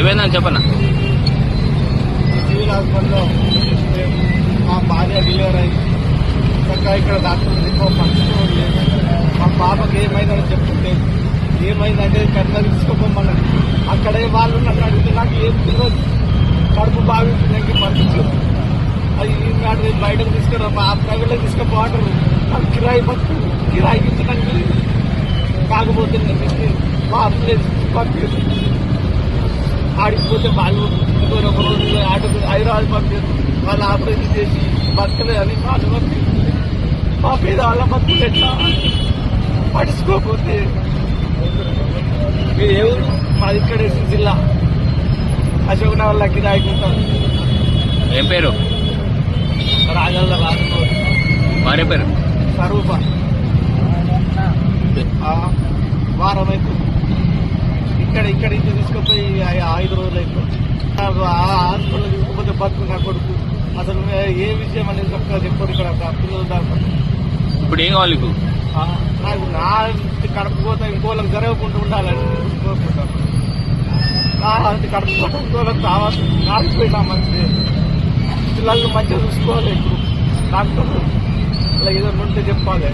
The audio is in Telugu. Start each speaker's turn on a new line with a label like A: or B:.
A: ఏమైందని చెప్పనా?
B: సివిల్ హాస్పిటల్లో మా భార్య డెలివర్ అయింది చక్కగా ఇక్కడ డాక్టర్ ఎక్కువ మా పాపకి ఏమైందని చెప్తుంటే ఏమైందంటే కట్ల తీసుకోపోమన్నది అక్కడే వాళ్ళు నన్ను అడిగితే నాకు ఏం తెలియదు. కడుపు బాగుంటుందని పట్టించు అది నాడు బయటకు తీసుకురా మా ప్రైవేట్లో తీసుకుపోవటం నాకు కిరాయి పట్టు కిరాయి ఇచ్చినట్టు కాకపోతే నేను ఇస్తే మా పంపించు ఆడిపోతే వాళ్ళు ఇంకొక ఒక రోజు ఆటో హైదరాబాద్ పంపారు వాళ్ళు చేసి బతకలేదు అని వాళ్ళు పంపించింది మా పేద వాళ్ళ బతుకులు ఎట్లా? పడుచుకోకపోతే మీరు ఏ ఊరు? మాది ఇక్కడ జిల్లా. అశోక్ నగర్ లక్కి రాయకుంటాం
A: ఏం పేరు?
B: రాజల్ల రాజు
A: భార్య పేరు?
B: స్వరూప ఆ, వారం అవుతుంది ఇక్కడ ఇక్కడ ఇంటి తీసుకుపోయి ఐదు రోజులు అయిపోయింది హాస్పిటల్ తీసుకుపోతే బతుకు నా కొడుకు. అసలు ఏ విషయం అనేది చక్కగా చెప్పారు ఇక్కడ పిల్లలు దాకా.
A: ఇప్పుడు ఏం కావాలి నీకు?
B: నా కడుపుకోతే ఇంకోళ్ళకి జరగకుండా ఉండాలని కోరుకుంటాను నా అది కడుపుకోవడం ఇంకోళ్ళకి కావాలి కాలిపోయినా మంచి పిల్లల్ని మంచిగా చూసుకోవాలి ఇప్పుడు. డాక్టర్. అలా ఏదైనా ఉంటే చెప్పాలి.